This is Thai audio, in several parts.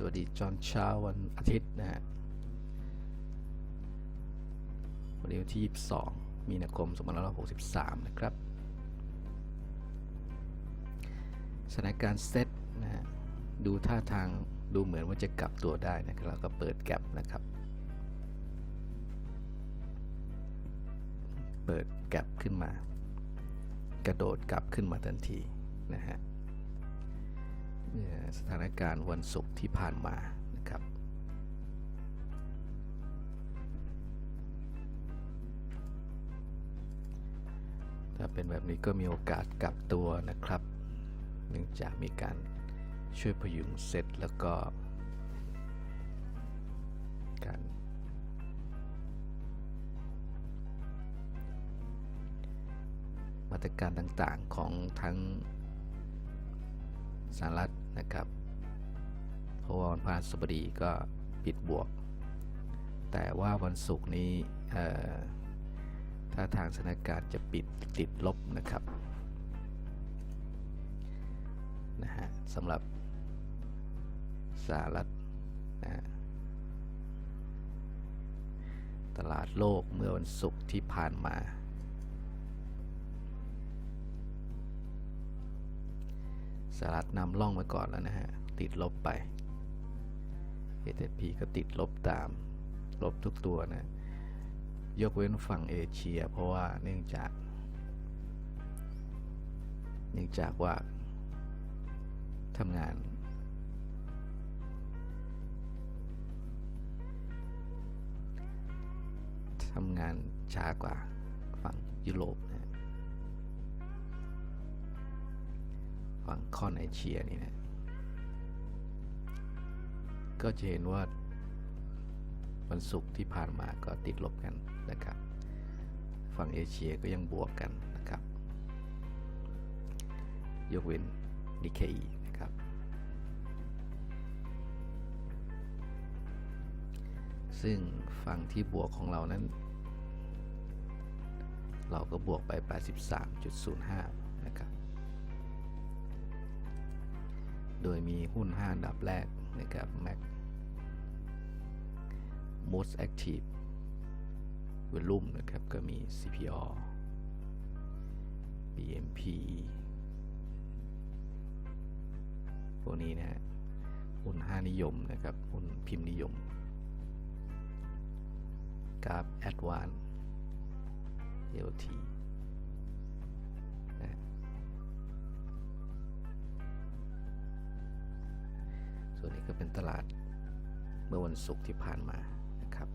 สวัสดีจอนเช้าวันอาทิตย์นะฮะวันนี้ที่ 22 มีนาคม 2563 นะครับ สถานการณ์เซตนะฮะ ดูท่าทางดูเหมือนว่าจะกลับตัวได้นะครับแล้วก็เปิดแกลบนะครับ เปิดแกลบขึ้นมา กระโดดกลับขึ้นมาทันทีนะฮะ สถานการณ์วันศุกร์ที่ผ่านมานะครับ ถ้าเป็นแบบนี้ก็มีโอกาสกลับตัวนะครับ เนื่องจากมีการช่วยพยุงเซตแล้วก็ การมาตรการต่างๆของทั้งสหรัฐ นะครับ เพราะว่าวันพฤหัสบดีก็ปิดบวก แต่ว่าวันศุกร์นี้ถ้าทางสถานการณ์จะปิดติดลบนะครับนะฮะสำหรับสหรัฐนะฮะตลาดโลกเมื่อวันศุกร์ที่ผ่านมา สหรัฐนำล่องมาก่อนแล้วนะฮะ ติดลบไป S&P ก็ติดลบตาม ลบทุกตัวนะ ยกเว้นฝั่งเอเชีย เพราะว่าเนื่องจาก เนื่องจากว่าทำงานทำงานช้ากว่าฝั่งยุโรป ฝั่งคอนเอเชียนี่นะก็จะเห็นว่าวันศุกร์ที่ผ่านมาก็ติดลบกันนะครับ ฝั่งเอเชียก็ยังบวกกันนะครับ ยกเว้นนิเคอีนะครับ ซึ่งฝั่งที่บวกของเรานั้น เราก็บวกไป 83.05 นะครับ โดยมีหุ้น 5 อันดับแรกนะครับ Mac Most Active Volume นะครับ ก็มี CPO BMP พวกนี้นะฮะหุ้น 5 นิยมนะครับ หุ้นพิมพ์นิยม กราฟ Advance LT ส่วนี้ก็เป็นตลาดเมื่อวันศุกร์ที่ผ่านมานะครับ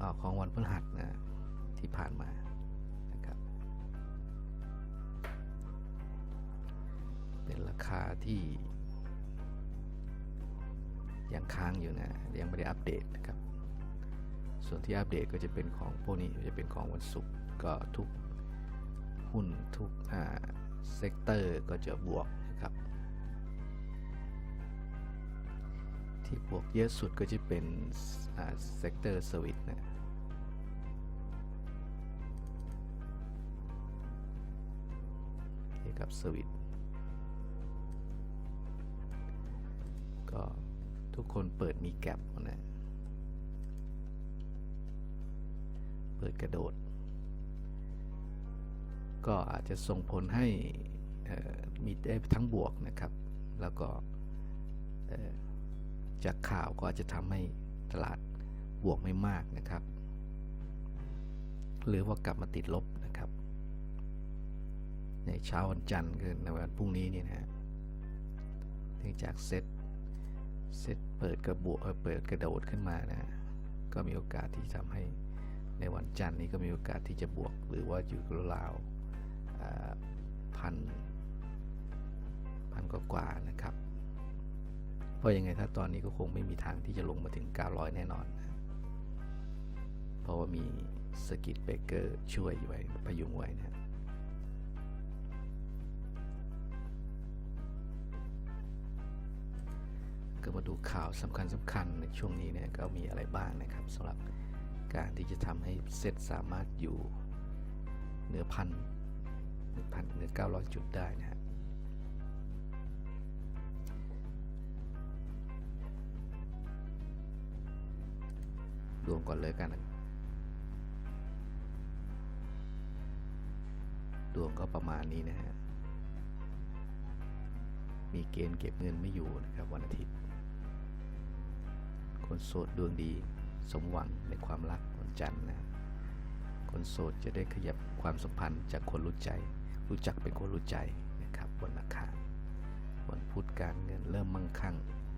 ออกของวันพฤหัสนะที่ผ่านมานะครับเป็นราคาที่ยังค้างอยู่นะยังไม่ได้อัปเดตนะครับส่วนที่อัปเดตก็จะเป็นของพวกนี้จะเป็นของวันศุกร์ก็ทุกหุ้นทุกเซกเตอร์ก็จะบวก ที่บวกเยอะสุดก็จะเป็นเซกเตอร์สวิตนะเกี่ยวกับสวิตก็ทุกคนเปิดมีแกลบนะเปิดกระโดด ก็อาจจะส่งผลให้มีได้ทั้งบวกนะครับ แล้วก็ จากข่าวก็จะทำให้ตลาดบวกไม่มากนะครับ หรือว่ากลับมาติดลบนะครับ ในเช้าวันจันทร์คือในวันพรุ่งนี้นี่นะฮะเนื่องจากเซตเซตเปิดกระบวกเออเปิดกระโดดขึ้นมานะก็มีโอกาสที่ทำให้ในวันจันทร์นี้ก็มีโอกาสที่จะบวก หรือว่าอยู่ราวพันพันกว่าๆนะครับ ราะยังไงถ้าตอนนี้ก็คงไม่มีทางที่จะลงมาถึง 900 แน่นอนนะเพราะว่ามีสกิตเบเกอร์ช่วยไว้พยุงไว้นะก็มาดูข่าวสำคัญสำคัญในช่วงนี้เนี่ยก็มีอะไรบ้างนะครับสำหรับการที่จะทำให้เซตสามารถอยู่เหนือพันหนึ่งพันเหนือเก้าร้อยจุดได้นะฮะ ดวงก่อนเลยกันดวงก็ประมาณนี้นะฮะ มีเกณฑ์เก็บเงินไม่อยู่นะครับวันอาทิตย์ คนโสดดวงดีสมหวังในความรักวันจันทร์นะคนโสดจะได้ขยับความสัมพันธ์จากคนรู้ใจ รู้จักเป็นคนรู้ใจนะครับวันอังคารวันพุธการเงินเริ่มมั่งคั่ง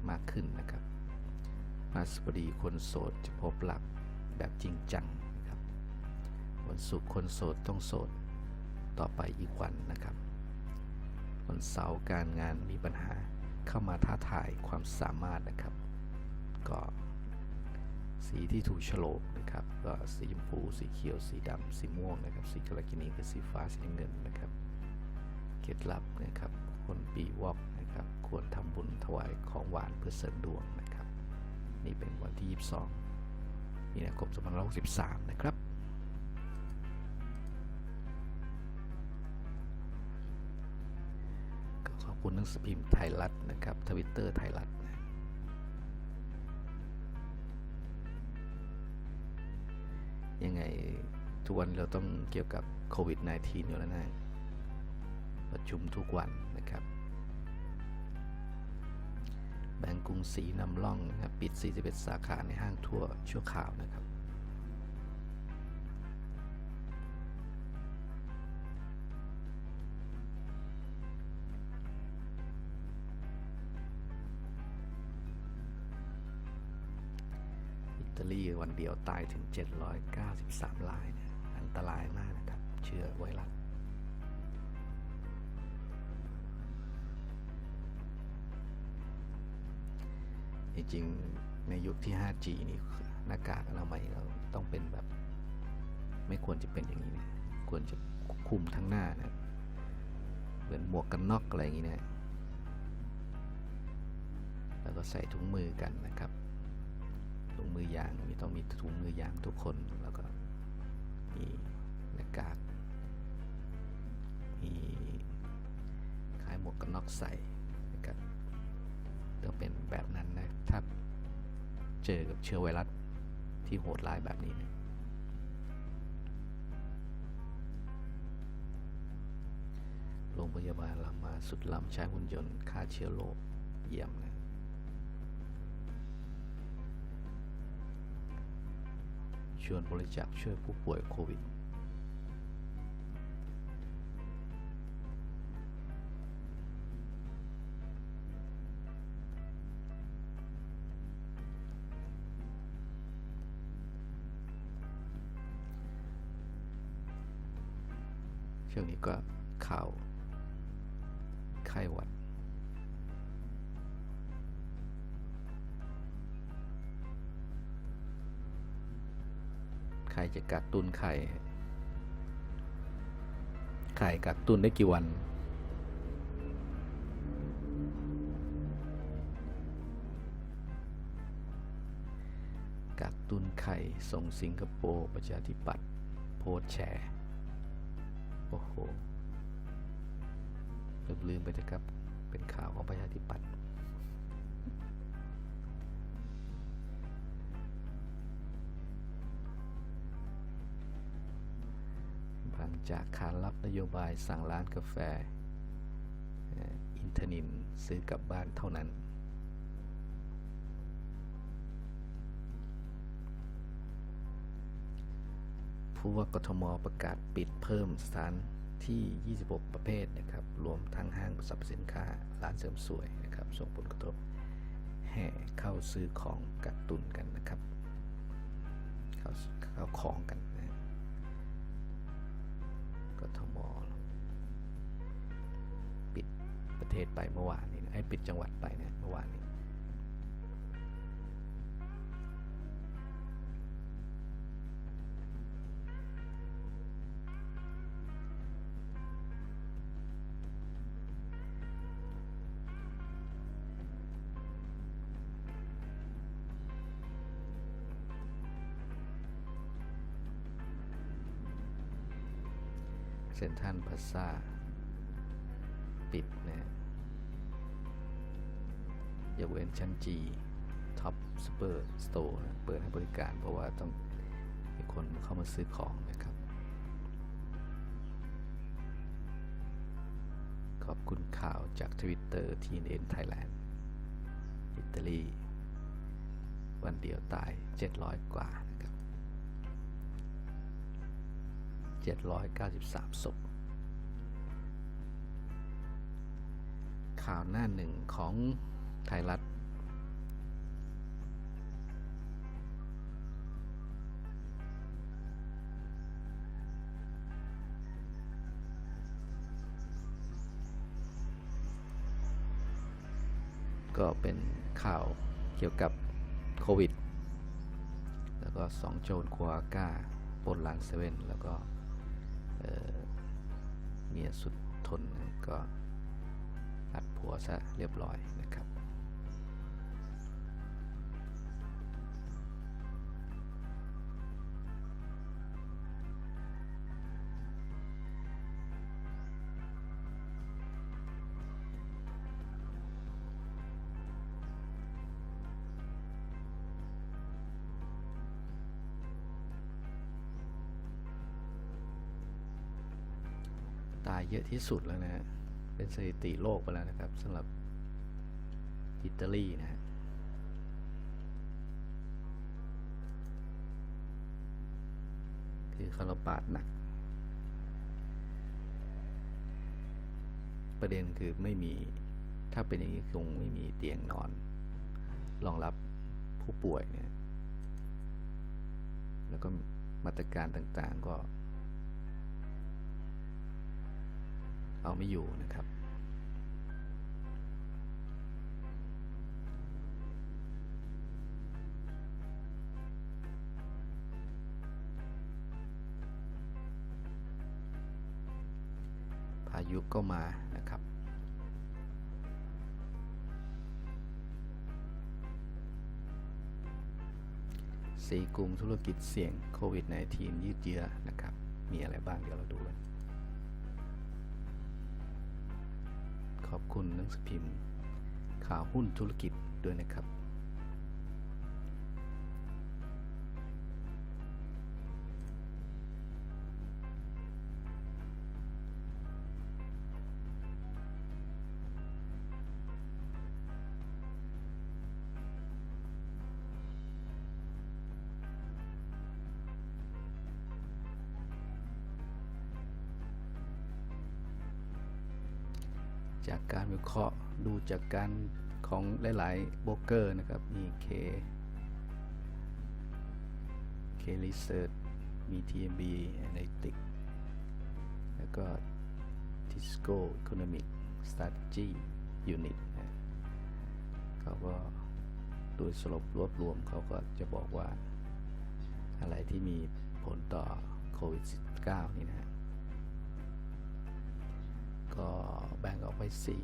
มากขึ้นนะครับ พฤหัสบดีคนโสดจะพบรักแบบจริงจังนะครับวันศุกร์คนโสดต้องโสดต่อไปอีกวันนะครับ วันเสาร์การงานมีปัญหาเข้ามาท้าทายความสามารถนะครับ ก็สีที่ถูกฉลกนะครับ ก็สีชมพูสีเขียว สีดำสีม่วงนะครับ สีกรกินีคือสีฟ้าสีเงินนะครับเคล็ดลับนะครับ คนปีวอกนะครับ ควรทำบุญถวายของหวานเพื่อเสริมดวงนะ นี่เป็นวันที่ 22 มีนาคม 2563 นะครับ ก็ขอบคุณหนังสือพิมพ์ไทยรัฐนะครับ ทวิตเตอร์ไทยรัฐยังไงทุกวันเราต้องเกี่ยวกับโควิด -19 อยู่แล้วนะ ประชุมทุกวันนะครับ งศรีนำร่องนะครับปิด 41 สาขาในห้างทั่วชั่วคราวนะครับอิตาลีวันเดียวตายถึง 793รายนะอันตรายมากนะครับ เชื้อไวรัส จริงในยุคที่ 5G นี่หน้ากากอนามัยเราต้องเป็นแบบ ไม่ควรจะเป็นอย่างนี้นะควรจะคุมทั้งหน้านะเหมือนหมวกกันน็อกอะไรอย่างนี้นะแล้วก็ใส่ถุงมือกันนะครับถุงมือยางมีต้องมีถุงมือยางทุกคนแล้วก็มีหน้ากากมีคล้ายหมวกกันน็อกใส่ ก็เป็นแบบนั้นนะ ถ้าเจอกับเชื้อไวรัสที่โหดร้ายแบบนี้นะโรงพยาบาลรามาสุดลำใช้หุ่นยนต์ฆ่าเชื้อโรคเยี่ยมนะชวนบริจาคช่วยผู้ป่วยโควิด ช่วงนี้ก็ข่าวไข้หวัดใครจะกักตุนไข่ ไข่กักตุนได้กี่วันกักตุนไข่ส่งสิงคโปร์ประชาธิปัตย์โพสแชร์ ลืมลืมไปนะครับ เป็นข่าวของประชาธิปัตย์หลังจากขานรับนโยบายสั่งร้านกาแฟ อินทนินซื้อกลับบ้านเท่านั้นผู้ว่ากทมประกาศปิดเพิ่มสถาน ที่ 26 ประเภทนะครับ รวมทั้งห้างสรรพสินค้า ร้านเสริมสวยนะครับ ส่งผลกระทบแห่เข้าซื้อของกักตุนกันนะครับ เข้าเข้าของกันนะกทมปิดประเทศไปเมื่อวานนี้นะให้ปิดจังหวัดไปเนี่ยเมื่อวานนี้ เซนทันพาซาปิดนะยกเว้นชั้นจีท็อปซูเปอร์สโตร์เปิดให้บริการเพราะว่าต้องมีคนเข้ามาซื้อของนะครับ ขอบคุณข่าวจากทวิตเตอร์ TNN Thailand อิตาลี วันเดียวตาย 700 กว่า 793 ศพ ข่าวหน้าหนึ่งของไทยรัฐ ก็เป็นข่าวเกี่ยวกับโควิด แล้วก็สองโจรควาก้าปล้นร้านเซเว่นแล้วก็ เออเมียสุดทนก็อัดผัวซะเรียบร้อยนะครับ ตายเยอะที่สุดแล้วนะฮะ เป็นสถิติโลกไปแล้วนะครับสำหรับอิตาลีนะฮะคือเขาระบาดหนัก ประเด็นคือไม่มี ถ้าเป็นอย่างนี้คงไม่มีเตียงนอน รองรับผู้ป่วยเนี่ย แล้วก็มาตรการต่างๆก็ เอาไม่อยู่นะครับ พายุก็มานะครับสี่กลุ่มธุรกิจเสี่ยงโควิด -19 ยืดเยื้อนะครับ มีอะไรบ้างเดี๋ยวเราดูกัน ขอบคุณหนังสือพิมพ์ ข่าวหุ้นธุรกิจด้วยนะครับ จากการของหลายๆโบรกเกอร์นะครับ มี K K Research มี TMB Analytics แล้วก็ Tisco Economic Strategy Unit นะเขาก็โดยสรุปรวบรวมเขาก็จะบอกว่า อะไรที่มีผลต่อโควิด -19 นี่นะก็แบ่งออกไปสี่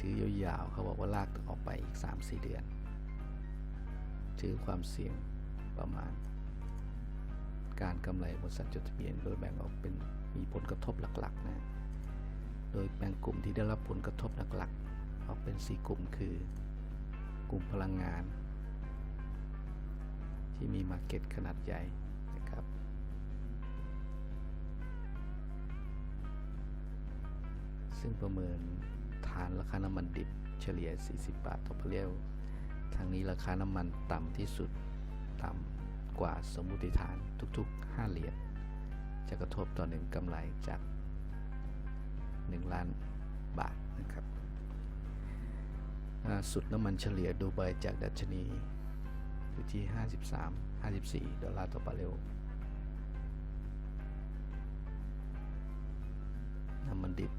ถือยาวๆเขาบอกว่าลากออกไปอีก 3-4 เดือน ถือความเสี่ยงประมาณ การกำไรบริษัทจดทะเบียน โดยแบ่งออกเป็นมีผลกระทบหลักๆนะ โดยแบ่งกลุ่มที่ได้รับผลกระทบหลักๆออกเป็น 4 กลุ่มคือ กลุ่มพลังงาน ที่มีมาร์เก็ตขนาดใหญ่นะครับซึ่งประเมิน ฐานราคาน้ำมันดิบเฉลี่ย 40 บาทต่อบาร์เรลทางนี้ราคาน้ำมันต่ำที่สุดต่ำกว่าสมมุติฐานทุกๆ 5 เหรียญจะกระทบต่อหนึ่งกำไรจาก 1 ล้านบาทนะครับสุดน้ำมันเฉลี่ยดูไบจากดัชนีอยู่ที่ 53 54 ดอลลาร์ต่อบาร์เรลน้ำมันดิบ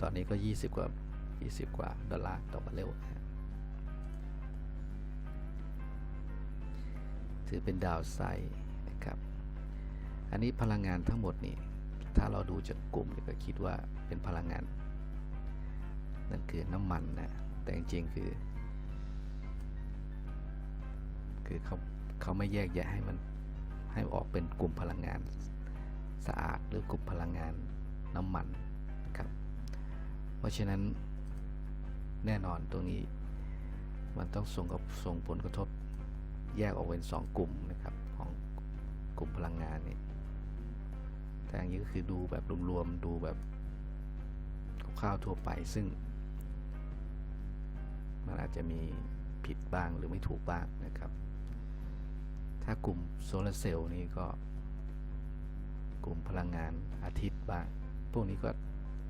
ตอนนี้ก็ 20 กว่า 20 กว่าดอลลาร์ต่อบาร์เรลถือเป็นดาวไซด์นะครับ อันนี้พลังงานทั้งหมดนี่ ถ้าเราดูจากกลุ่มเนี่ยก็คิดว่าเป็นพลังงาน นั่นคือน้ำมันนะ แต่จริงๆคือ คือเขาเขาไม่แยกแยะให้มันให้ออกเป็นกลุ่มพลังงานสะอาดหรือกลุ่มพลังงานน้ำมัน รับเพราะฉะนั้นแน่นอนตรงนี้มันต้องส่งกับส่งผลกระทบแยกออกเป็นสองกลุ่มนะครับของกลุ่มพลังงานนี่แต่อย่างนี้ก็คือดูแบบรวมๆดูแบบคร่าวๆทั่วไปซึ่ง มันอาจจะมีผิดบ้างหรือไม่ถูกบ้างนะครับ ถ้ากลุ่มโซลาร์เซลล์นี่ก็ กลุ่มพลังงานอาทิตย์บ้าง พวกนี้ก็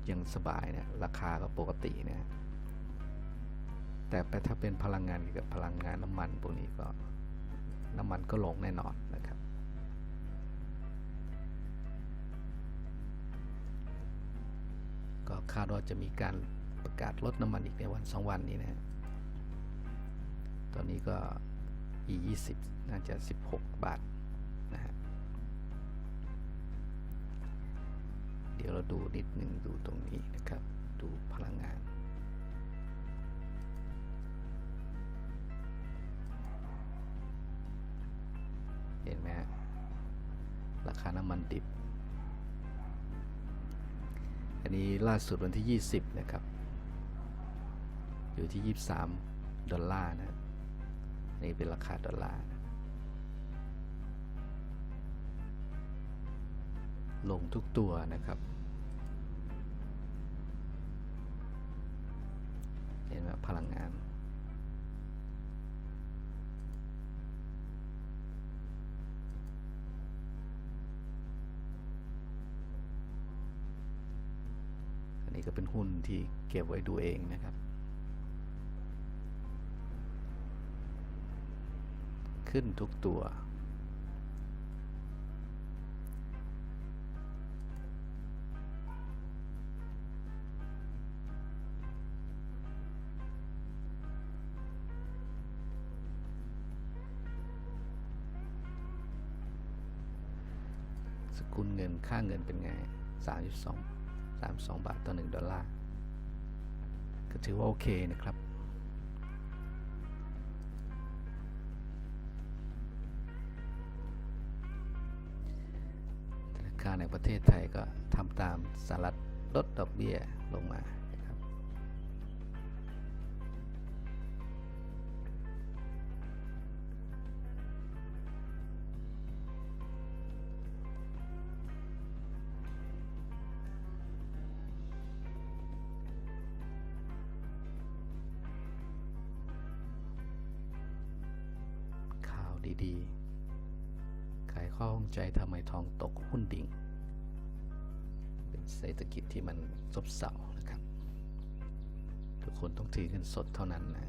ยังสบายเนะราคาก็ปกตินะแต่ถ้าเป็นพลังงานเกี่ยวกับพลังงานน้ำมันพวกนี้ก็น้ำมันก็ลงแน่นอนนะครับ ก็คาดว่าจะมีการประกาศลดน้ำมันอีกในวันสองวันนี้นะฮะตอนนี้ก็ e 20 น่าจะ 16 บาท เดี๋ยวเราดูนิดหนึ่งดูตรงนี้นะครับ ดูพลังงาน เห็นไหมราคาน้ำมันดิบ อันนี้ล่าสุดวันที่ 20 นะครับ อยู่ที่ 23 ดอลลาร์นะนี่เป็นราคาดอลลาร์ ลงทุกตัวนะครับ เห็นไหมพลังงาน อันนี้ก็เป็นหุ้นที่เก็บไว้ดูเองนะครับ ขึ้นทุกตัว สกุลเงินค่าเงินเป็นไง 32 32 บาทต่อ 1 ดอลลาร์ ก็ถือว่าโอเคนะครับ ธนาคารในประเทศไทยก็ทำตามสหรัฐลดดอกเบี้ยลงมา มันซบเซานะครับ ทุกคนต้องถือเงินสดเท่านั้นนะ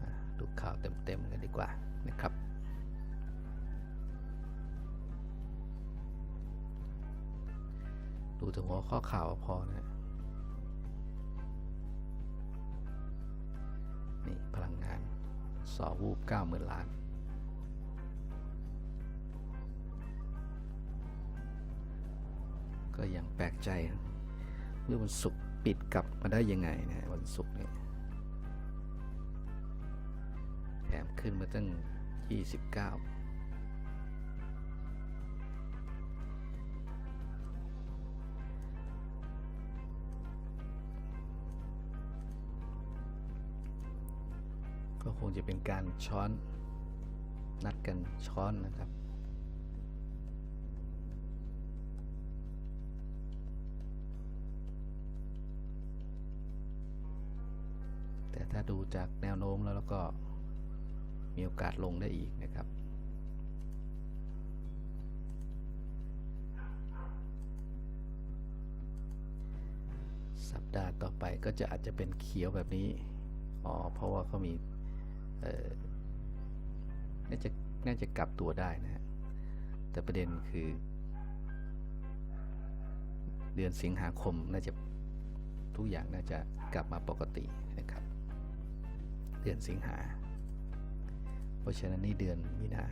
อะดูข่าวเต็มๆกันดีกว่านะครับดูถึงหัวข้อข่าวพอนะ สอวูบเก้าหมื่นล้าน ก็ยังแปลกใจเมื่อวันศุกร์ปิดกลับมาได้ยังไงนะวันศุกร์เนี่ยแถมขึ้นมาตั้ง 29 คงจะเป็นการช้อน นัดกันช้อนนะครับ แต่ถ้าดูจากแนวโน้มแล้วแล้วก็มีโอกาสลงได้อีกนะครับสัปดาห์ต่อไปก็จะอาจจะเป็นเขียวแบบนี้ อ๋อ เพราะว่าเขามี น่าจะน่าจะกลับตัวได้นะฮะแต่ประเด็นคือ เดือนสิงหาคมน่าจะทุกอย่างน่าจะกลับมาปกตินะครับ เดือนสิงหา เพราะฉะนั้นนี่เดือนมีนา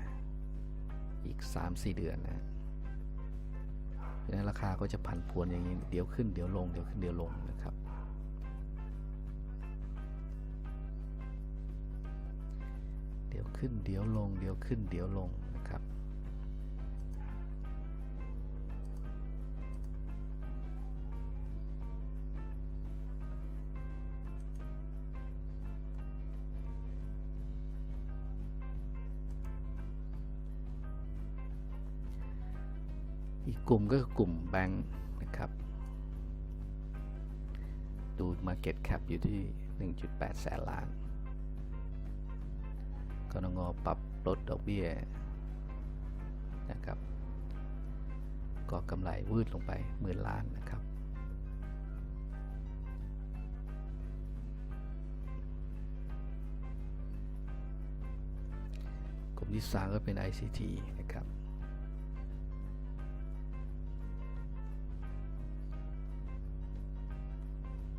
อีก 3-4 เดือนนะฮะเพราะฉะนั้นราคาก็จะผันผวนอย่างนี้ เดี๋ยวขึ้นเดี๋ยวลง เดี๋ยวขึ้นเดี๋ยวลงนะครับ ขึ้นเดี๋ยวลงเดี๋ยวขึ้นเดี๋ยวลงนะครับ อีกกลุ่มก็คือกลุ่มแบงค์นะครับดู Market Cap อยู่ที่ 1.8 แสนล้าน กนงปรับลดดอกเบี้ยนะครับ ก็กำไรวืดลงไปหมื่นล้านนะครับ กลุ่มที่สามก็เป็น ICT นะครับ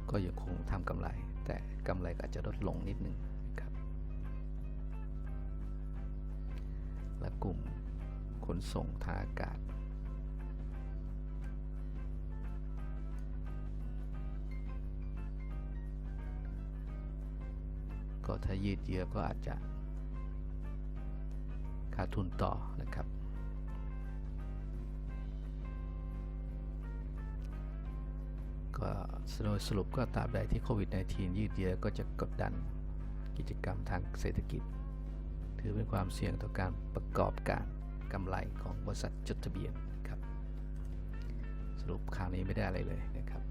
ก็ยังคงทำกำไร แต่กำไรก็อาจจะลดลงนิดนึง กลุ่มขนส่งทางอากาศ ก็ถ้ายืดเยื้อก็อาจจะขาดทุนต่อนะครับ ก็โดยสรุปก็ตราบใดที่โควิด -19 ยืดเยื้อก็จะกดดันกิจกรรมทางเศรษฐกิจ ถือเป็นความเสี่ยงต่อการประกอบการกำไรของบริษัทจดทะเบียนนะครับสรุปคราวนี้ไม่ได้อะไรเลยนะครับ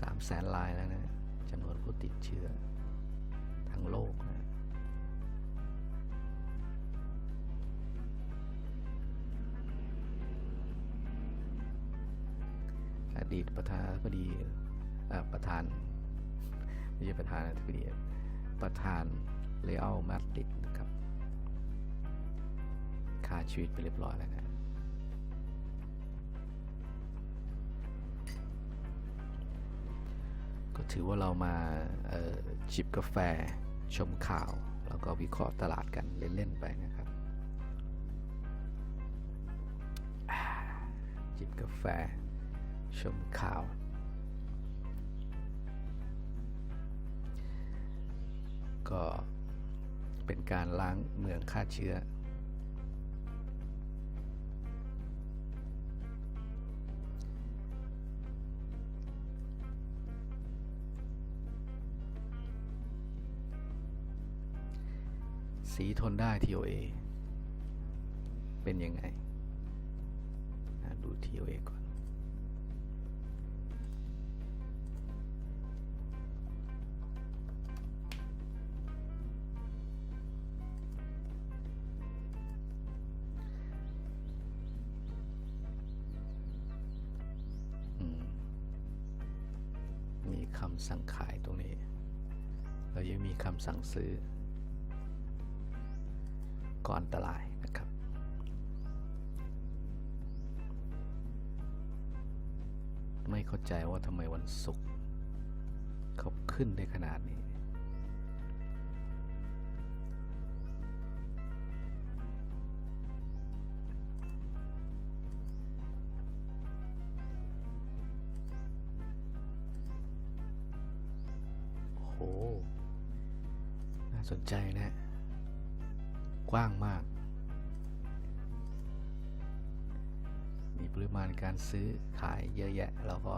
สามแสนลายแล้วนะจำนวนผู้ติดเชื้อทั้งโลกนะ อดีตประธานาธิบดีประธานไม่ใช่ประธานาธิบดีประธานเลอัลมาดริดนะครับฆ่าชีวิตไปเรียบร้อยแล้วนะก็ถือว่าเรามาจิบกาแฟชมข่าว แล้วก็วิเคราะห์ตลาดกันเล่น ๆ ไปนะครับ จิบกาแฟ ชมข่าว ก็เป็นการล้างเมืองฆ่าเชื้อ สีทนได้ TOA เป็นยังไงอะดู TOA ก่อน ซื้อก็อันตรายนะครับ ไม่เข้าใจว่าทำไมวันศุกร์เขาขึ้นได้ขนาดนี้ สนใจนะ กว้างมาก มีปริมาณการซื้อขายเยอะแยะ แล้วก็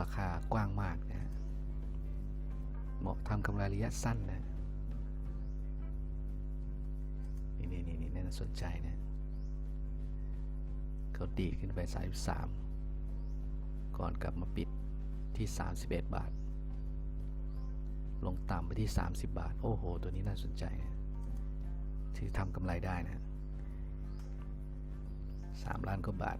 ราคากว้างมากนะฮะเหมาะทำกำไรระยะสั้นนะ นี่นี่นี่นี่น่าสนใจนะเขาดีดขึ้นไป 33 ก่อนกลับมาปิดที่ 31 บาท ลงต่ำไปที่ 30 บาท โอ้โห ตัวนี้น่าสนใจนะถือทำกำไรได้นะสามล้านกว่าบาท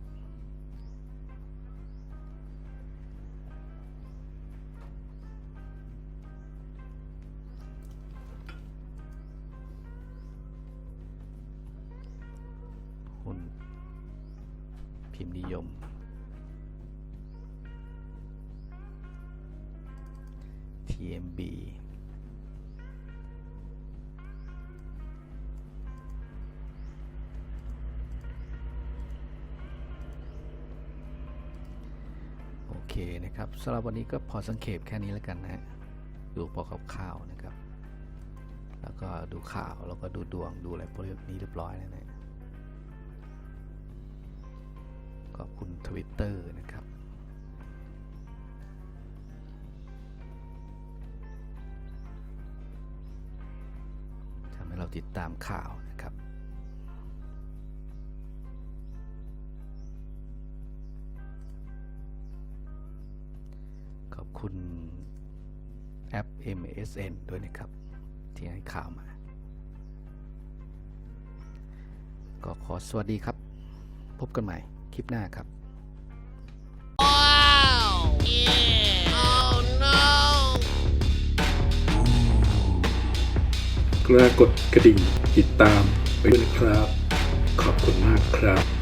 สำหรับวันนี้ก็พอสังเขปแค่นี้แล้วกันนะฮะดูพอคร่าวๆนะครับ แล้วก็ดูข่าวแล้วก็ดูดวงดูอะไรพวกนี้เรียบร้อยแล้วนะขอบคุณทวิตเตอร์นะครับทำให้เราติดตามข่าว MSN ด้วยนะครับ ที่ให้ข่าวมา ก็ขอสวัสดีครับ พบกันใหม่คลิปหน้าครับ กล้ากดกระดิ่งติดตามไว้ด้วยนะครับ ขอบคุณมากครับ